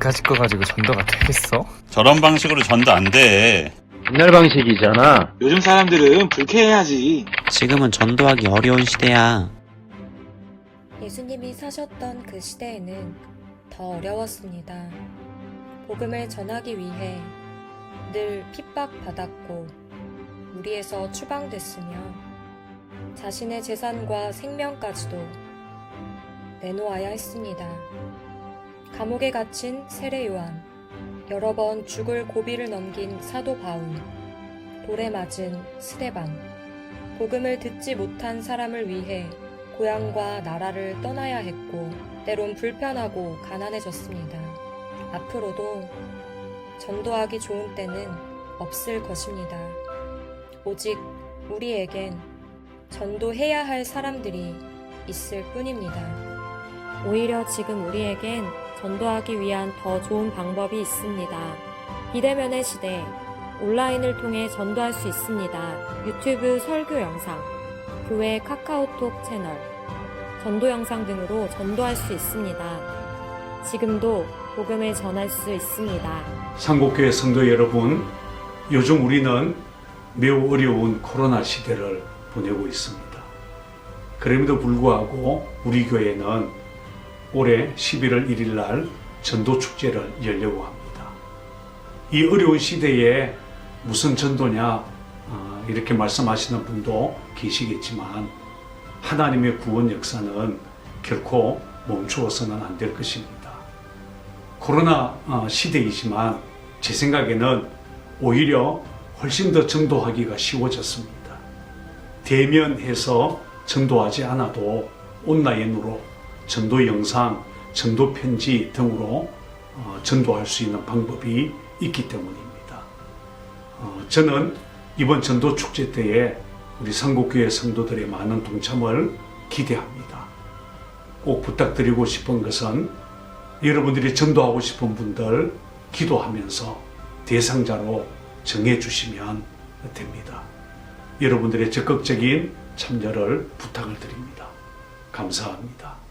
그까짓 거 가지고 전도가 되겠어? 저런 방식으로 전도 안 돼. 옛날 방식이잖아. 요즘 사람들은 불쾌해야지. 지금은 전도하기 어려운 시대야. 예수님이 사셨던 그 시대에는 더 어려웠습니다. 복음을 전하기 위해 늘 핍박받았고 무리에서 추방됐으며 자신의 재산과 생명까지도 내놓아야 했습니다. 감옥에 갇힌 세례 요한, 여러 번 죽을 고비를 넘긴 사도 바울, 돌에 맞은 스데반, 복음을 듣지 못한 사람을 위해 고향과 나라를 떠나야 했고, 때론 불편하고 가난해졌습니다. 앞으로도 전도하기 좋은 때는 없을 것입니다. 오직 우리에겐 전도해야 할 사람들이 있을 뿐입니다. 오히려 지금 우리에겐 전도하기 위한 더 좋은 방법이 있습니다. 비대면의 시대, 온라인을 통해 전도할 수 있습니다. 유튜브 설교 영상, 교회 카카오톡 채널, 전도 영상 등으로 전도할 수 있습니다. 지금도 복음을 전할 수 있습니다. 상곡교회 성도 여러분, 요즘 우리는 매우 어려운 코로나 시대를 보내고 있습니다. 그럼에도 불구하고 우리 교회는 올해 11월 1일 날 전도 축제를 열려고 합니다. 이 어려운 시대에 무슨 전도냐 어, 이렇게 말씀하시는 분도 계시겠지만 하나님의 구원 역사는 결코 멈추어서는 안 될 것입니다. 코로나 어, 시대이지만 제 생각에는 오히려 훨씬 더 전도하기가 쉬워졌습니다. 대면해서 전도하지 않아도 온라인으로 전도 영상, 전도 편지 등으로 어, 전도할 수 있는 방법이 있기 때문입니다. 어, 저는 이번 전도 축제 때에 우리 상국교회 성도들의 많은 동참을 기대합니다. 꼭 부탁드리고 싶은 것은 여러분들이 전도하고 싶은 분들 기도하면서 대상자로 정해 주시면 됩니다. 여러분들의 적극적인 참여를 부탁을 드립니다. 감사합니다.